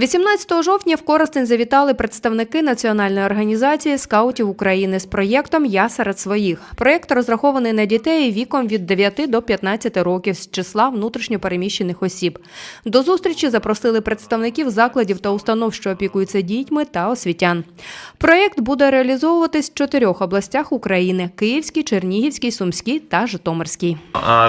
18 жовтня в Коростень завітали представники національної організації скаутів України з проєктом Я серед своїх. Проєкт розрахований на дітей віком від 9 до 15 років з числа внутрішньопереміщених осіб. До зустрічі запросили представників закладів та установ, що опікуються дітьми та освітян. Проєкт буде реалізовуватись в чотирьох областях України: Київській, Чернігівській, Сумській та Житомирській.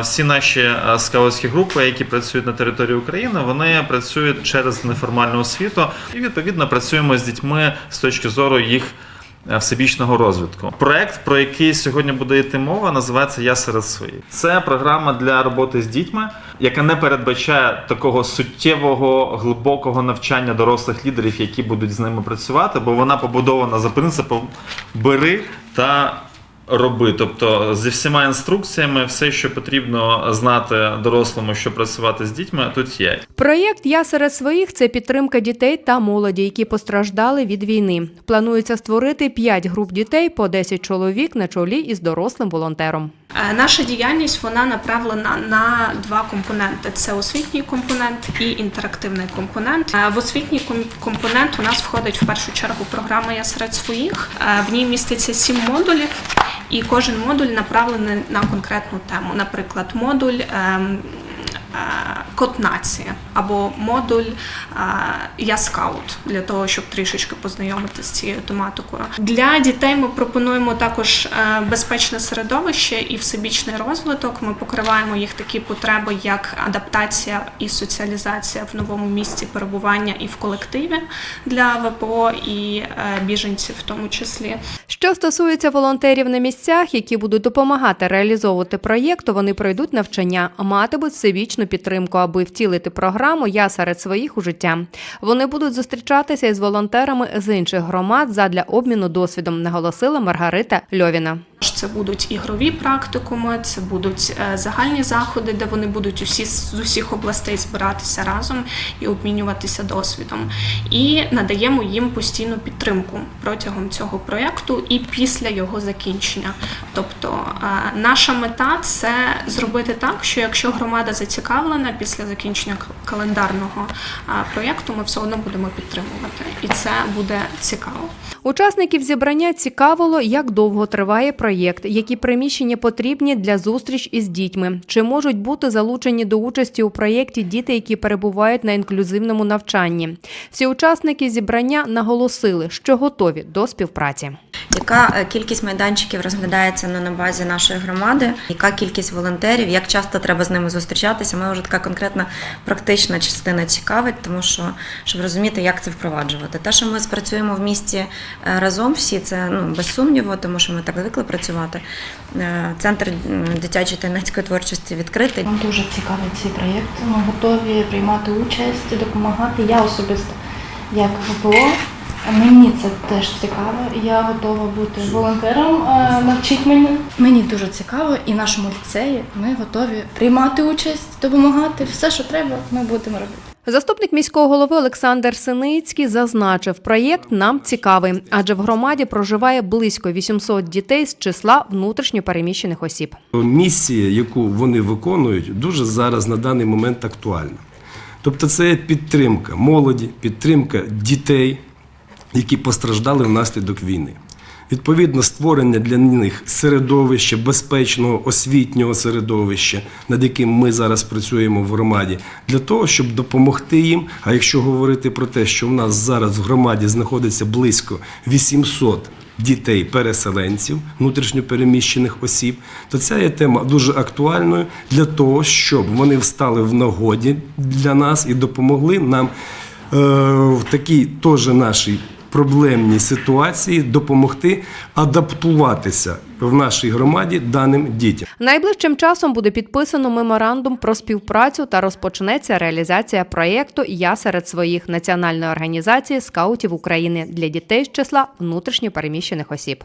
Всі наші е, скаутські групи, які працюють на території України, вони працюють через неформальну освіту і відповідно працюємо з дітьми з точки зору їх е, всебічного розвитку. Проект, про який сьогодні буде йти мова, називається Я серед своїх. Це програма для роботи з дітьми, яка не передбачає такого суттєвого глибокого навчання дорослих лідерів, які будуть з ними працювати, бо вона побудована за принципом бери та роби. Тобто зі всіма інструкціями, все, що потрібно знати дорослому, щоб працювати з дітьми, тут є. Проєкт Я серед своїх це підтримка дітей та молоді, які постраждали від війни. Планується створити 5 груп дітей по 10 чоловік на чолі із дорослим волонтером. Е, Наша діяльність вона направлена на два компоненти: це освітній компонент і інтерактивний компонент. Е, В освітній компонент у нас входить в першу чергу програма Я серед своїх. Е, В ній міститься сім модулів, і кожен модуль направлений на конкретну тему. Наприклад, модуль. Е, Код нації або модуль е, Я скаут для того, щоб трішечки познайомитися з цією тематикою. Для дітей ми пропонуємо також е, безпечне середовище і всебічний розвиток. Ми покриваємо їх такі потреби, як адаптація і соціалізація в новому місці перебування і в колективі для ВПО і біженців, в тому числі. Що стосується волонтерів на місцях, які будуть допомагати реалізовувати проєкт, вони пройдуть навчання, матимуть всебічну підтримку, аби втілити програму Я серед своїх у життя. Вони будуть зустрічатися із волонтерами з інших громад задля обміну досвідом, наголосила Маргарита Льовіна. Це будуть ігрові практикуми, це будуть е, загальні заходи, де вони будуть усі з усіх областей збиратися разом і обмінюватися досвідом. І надаємо їм постійну підтримку протягом цього проєкту і після його закінчення. Тобто е, наша мета це зробити так, що якщо громада зацікавлена після закінчення календарного е, проєкту, ми все одно будемо підтримувати, і це буде цікаво. Учасників зібрання цікавило, як довго триває проєкт, які приміщення потрібні для зустріч із дітьми, чи можуть бути залучені до участі у проєкті діти, які перебувають на інклюзивному навчанні. Всі учасники зібрання наголосили, що готові до співпраці. Яка е, кількість майданчиків розглядається на базі нашої громади? Яка кількість волонтерів? Як часто треба з ними зустрічатися? Мене вже така конкретна практична частина цікавить, тому що щоб розуміти, як це впроваджувати. Те, що ми спрацюємо в місті е, разом, всі це ну без сумніву, тому що ми так звикли працювати. Е, Центр дитячої та юнацької творчості відкритий. Нам дуже цікавий цей проєкт. Ми готові приймати участь, допомагати. Я особисто як ВПО. Мені це теж цікаво. Я готова бути волонтером. Навчіть мене. Мені дуже цікаво, і нашому ліцеї ми готові приймати участь, допомагати. Все, що треба, ми будемо робити. Заступник міського голови Олександр Синицький зазначив, проєкт нам цікавий, адже в громаді проживає близько 800 дітей з числа внутрішньопереміщених осіб. Місія, яку вони виконують, дуже зараз на даний момент актуальна. Тобто, це підтримка молоді, підтримка дітей, які постраждали внаслідок війни. Відповідно, створення для них середовища, безпечного освітнього середовища, над яким ми зараз працюємо в громаді, для того, щоб допомогти їм. А якщо говорити про те, що в нас зараз в громаді знаходиться близько 800 дітей-переселенців, внутрішньопереміщених осіб, то ця є тема дуже актуальною для того, щоб вони встали в нагоді для нас і допомогли нам е, в такій теж нашій проблемній ситуації допомогти адаптуватися в нашій громаді даним дітям. Найближчим часом буде підписано меморандум про співпрацю та розпочнеться реалізація проєкту Я серед своїх національної організації скаутів України для дітей з числа внутрішньопереміщених осіб.